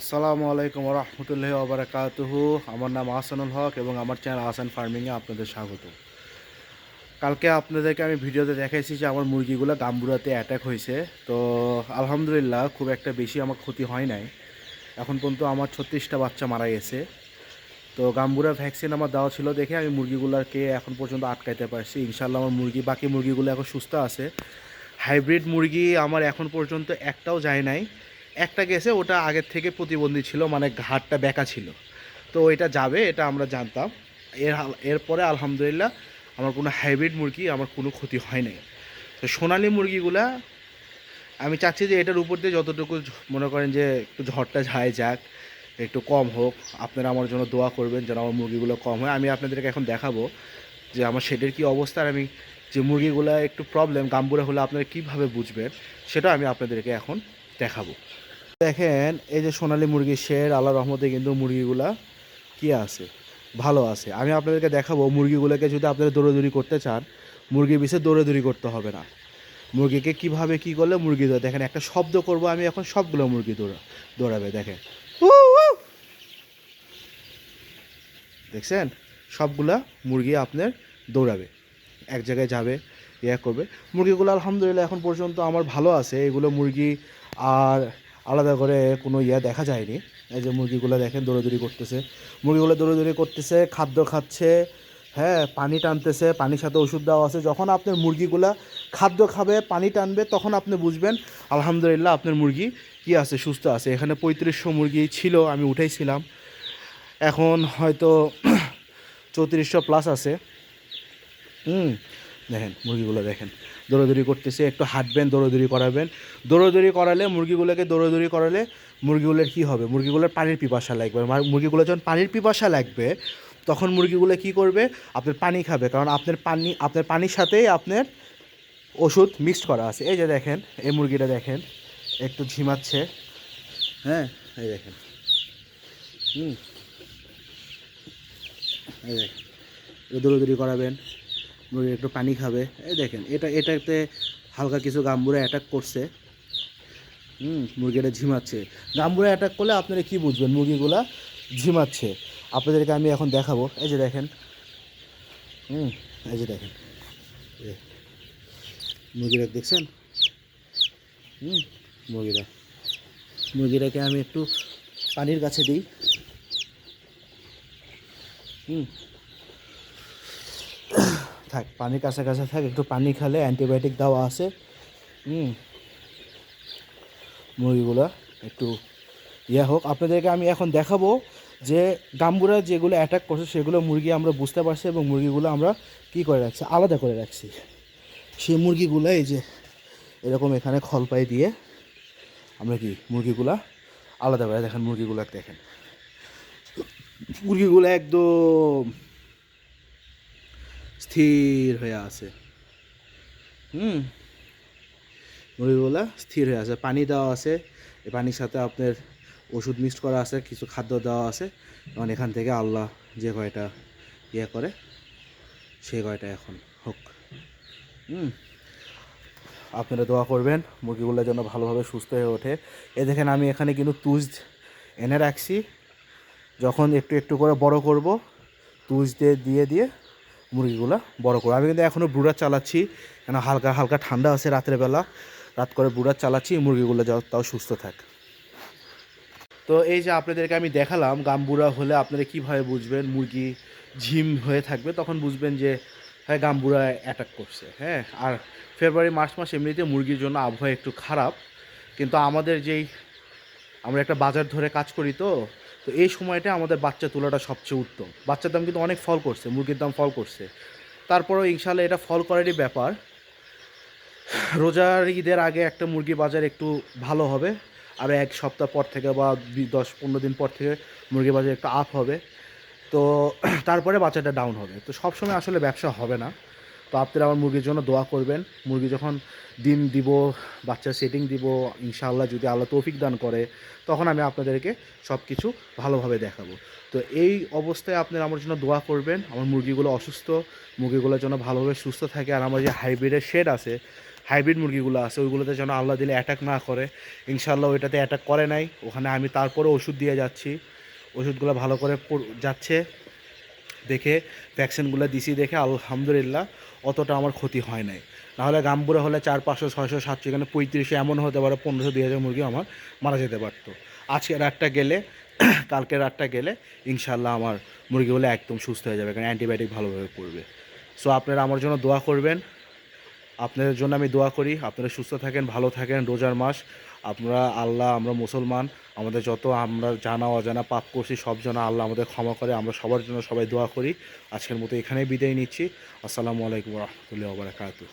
আসসালামু আলাইকুম রহমতুল্লাহ ওবরাকাতুহু। আমার নাম আহসানুল হক এবং আমার চ্যানেল আহসান ফার্মিংয়ে আপনাদের স্বাগত। কালকে আপনাদেরকে আমি ভিডিওতে দেখাইছি যে আমার মুরগিগুলো গাম্বুরাতে অ্যাটাক হয়েছে। তো আলহামদুলিল্লাহ খুব একটা বেশি আমার ক্ষতি হয় নাই। এখন পর্যন্ত আমার ছত্রিশটা বাচ্চা মারা গেছে। তো গাম্বুরা ভ্যাকসিন আমার দেওয়া ছিল দেখে আমি মুরগিগুলোকে এখন পর্যন্ত আটকাইতে পারছি। ইনশাল্লাহ আমার মুরগি, বাকি মুরগিগুলো এখন সুস্থ আছে। হাইব্রিড মুরগি আমার এখন পর্যন্ত একটাও যায় নাই। একটা গেছে, ওটা আগের থেকে প্রতিবন্ধী ছিল মানে ঘাটটা বেঁকা ছিল। তো এটা যাবে, এটা আমরা জানতাম। এর এরপরে আলহামদুলিল্লাহ আমার কোনো হাইব্রিড মুরগি, আমার কোনো ক্ষতি হয় নাই। তো সোনালি মুরগিগুলা, আমি চাচ্ছি যে এটার উপর দিয়ে যতটুকু মনে করেন যে একটু ঝড়টা যায় যাক, একটু কম হোক, আপনারা আমার জন্য দোয়া করবেন যেন আমার মুরগিগুলো কম হয়। আমি আপনাদেরকে এখন দেখাবো যে আমার শেডের কী অবস্থা আমি যে মুরগিগুলো একটু প্রবলেম গাম্বুরা হলে আপনারা কীভাবে বুঝবেন, সেটা আমি আপনাদেরকে এখন দেখাবো। দেখেন, এই যে সোনালি মুরগি শের আল্লাহ রহমতে কিন্তু মুরগিগুলা কি আছে? ভালো আছে। আমি আপনাদেরকে দেখাবো, মুরগিগুলোকে যদি আপনারা দৌড়াদৌড়ি করতে চান, মুরগির পিছে দৌড়াদৌড়ি করতে হবে না। মুরগিকে কীভাবে কি করলে মুরগি দৌড় দেখেন, একটা শব্দ করব আমি, এখন সবগুলো মুরগি দৌড়া, দৌড়াবে, দেখেন। দেখছেন? সবগুলা মুরগি আপনার দৌড়াবে। এক জায়গায় যাবে, ইয়া করবে। মুরগিগুলো আলহামদুলিল্লাহ এখন পর্যন্ত আমার ভালো আছে। এগুলো মুরগি আর আলাদা করে কোনো ইয়া দেখা যায়নি। এই যে মুরগিগুলো দেখেন দৌড়াদৌড়ি করতেছে। মুরগিগুলো দৌড়াদৌড়ি করতেছে, খাদ্য খাচ্ছে হ্যাঁ পানি টানতেছে, পানির সাথে ওষুধ দেওয়া আছে। যখন আপনার মুরগিগুলা খাদ্য খাবে, পানি টানবে, তখন আপনি বুঝবেন, আলহামদুলিল্লাহ আপনার মুরগি কি আছে, সুস্থ আছে। এখানে পঁয়ত্রিশশো মুরগি ছিল, আমি উঠাইছিলাম। এখন হয়তো চৌত্রিশশো প্লাস আছে। হুম দেখেন, মুরগিগুলো দেখেন। দৌড়াদৌড়ি করতেছে, একটু হাঁটবেন, দৌড়াদৌড়ি করাবেন। দৌড়াদৌড়ি করালে মুরগিগুলোকে দৌড়াদৌড়ি করালে মুরগিগুলোর কী হবে? মুরগিগুলোর পানির পিপাসা লাগবে। মুরগিগুলো যখন পানির পিপাসা লাগবে, তখন মুরগিগুলো কি করবে? আপনার পানি খাবে। কারণ আপনার পানি, আপনার পানির সাথেই আপনার ওষুধ মিক্সড করা আছে। এই যে দেখেন, এই মুরগিটা দেখেন, একটু ঝিমাচ্ছে। হ্যাঁ এই দেখেন। হুম। এই দেখেন দৌড়াদৌড়ি করাবেন। মুরগি একটু পানি খাবে। এই দেখেন, এটা, এটাতে হালকা কিছু গাম্বুরা অ্যাটাক করছে। হুম মুরগিটা ঝিমাচ্ছে। গাম্বুরা অ্যাটাক করলে আপনারা কি বুঝবেন? মুরগিগুলা ঝিমাচ্ছে। আপনাদেরকে আমি এখন দেখাবো। এই যে দেখেন। হুম, এই যে দেখেন। মুরগিরা দেখছেন? হুম, মুরগিরা। মুরগিটাকে আমি একটু পানির কাছে দিই। হুম থাক, পানির কাছে কাছে থাক, একটু পানি খেলে অ্যান্টিবায়োটিক দেওয়া আছে। হুম। মুরগিগুলো একটু ইয়ে হোক। আপনাদেরকে আমি এখন দেখাবো যে গাম্বুরা যেগুলো অ্যাটাক করছে, সেগুলো মুরগি আমরা বুঝতে পারছি এবং মুরগিগুলো আমরা কি করে রাখছি, আলাদা করে রাখছি। সেই মুরগিগুলো, এই যে এরকম এখানে খলপাই দিয়ে আমরা কি, মুরগিগুলা আলাদা করে, দেখেন মুরগিগুলো দেখেন। মুরগিগুলো একদম স্থির হয়ে আছে। হুম? মুরগিগুলা স্থির হয়ে আছে। পানি দেওয়া আছে। এই পানির সাথে আপনার ওষুধ মিক্সড করা আছে, কিছু খাদ্য দেওয়া আছে। এবং এখান থেকে আল্লাহ যে কয়টা ইয়ে করে, সে কয়টা এখন হোক। হুম? আপনারা দোয়া করবেন, মুরগিগুলো যেন ভালোভাবে সুস্থ হয়ে ওঠে। এ দেখেন, আমি এখানে কিন্তু তুজ এনে রাখছি। যখন একটু একটু করে বড় করব তুজ দিয়ে দিয়ে দিয়ে মুরগিগুলো বড় করব আমি কিন্তু এখনও ব্রুডার চালাচ্ছি, কেন হালকা হালকা ঠান্ডা আছে রাতের বেলা। রাত করে ব্রুডার চালাচ্ছি, মুরগিগুলো যাও, তাও সুস্থ থাক। তো এই যে আপনাদেরকে আমি দেখালাম, গাম্বুরা হলে আপনারা কীভাবে বুঝবেন মুরগি ঝিম হয়ে থাকবে, তখন বুঝবেন যে হ্যাঁ গাম্বুরা অ্যাটাক করছে হ্যাঁ। আর ফেব্রুয়ারি মার্চ মাস এমনিতে মুরগির জন্য আবহাওয়া একটু খারাপ, কিন্তু আমাদের যেই, আমরা একটা বাজার ধরে কাজ করি তো তো এই সময়টা আমাদের বাচ্চা তোলাটা সবচেয়ে উত্তম। বাচ্চার দাম কিন্তু অনেক ফল করছে, মুরগির দাম ফল করছে। তারপরেও ইনশাল্লাহ এটা ফল করারই ব্যাপার। রোজার ঈদের আগে একটা মুরগি বাজার একটু ভালো হবে, আর এক সপ্তাহ পর থেকে বা দশ, পনেরো দিন পর থেকে মুরগি বাজার একটু আপ হবে। তো তারপরে বাচ্চাটা ডাউন হবে। তো সবসময় আসলে ব্যবসা হবে না। তো আপনারা আমার মুরগির জন্য দোয়া করবেন। মুরগি যখন ডিম দিব বাচ্চা সেটিং দিব, ইনশাআল্লাহ যদি আল্লাহ তৌফিক দান করে, তখন আমি আপনাদেরকে সব কিছু ভালোভাবে দেখাবো। তো এই অবস্থায় আপনারা আমার জন্য দোয়া করবেন। আমার মুরগিগুলো অসুস্থ, মুরগিগুলো যেন ভালোভাবে সুস্থ থাকে। আর আমার যে হাইব্রিডের শেড আছে হাইব্রিড মুরগিগুলো আছে, ওইগুলোতে যেন আল্লাহ দিলে অ্যাটাক না করে। ইনশাল্লাহ ওইটাতে অ্যাটাক করে নাই। ওখানে আমি তারপরে ওষুধ দিয়ে যাচ্ছি। ওষুধগুলো ভালো করে যাচ্ছে। দেখে ভ্যাকসিনগুলো দিছি দেখে, আলহামদুলিল্লাহ। অতটা আমার ক্ষতি হয় নাই। নাহলে গাম্বুরা হলে চার, পাঁচশো, ছয়শো, সাতশো, এখানে পঁয়ত্রিশে এমন হতে পারে, পনেরোশো দুই হাজার মুরগি আমার মারা যেতে পারতো। আজকে রাতটা গেলে, কালকে রাতটা গেলে ইনশাল্লাহ আমার মুরগিগুলো একদম সুস্থ হয়ে যাবে, কারণ অ্যান্টিবায়োটিক ভালোভাবে পড়বে সো আপনারা আমার জন্য দোয়া করবেন। আপনাদের জন্য আমি দোয়া করি। আপনারা সুস্থ থাকেন, ভালো থাকেন, রোজার মাস। আপনারা, আল্লাহ আমরা মুসলমান আমাদের যত আমরা জানা, অজানা, পাপ করছি, সব যেন আল্লাহ আমাদের ক্ষমা করে। আমরা সবার জন্য সবাই দোয়া করি। আজকের মতো এখানেই বিদায় নিচ্ছি। আসসালামু আলাইকুম রহমতুল্লাহ বারাকাতু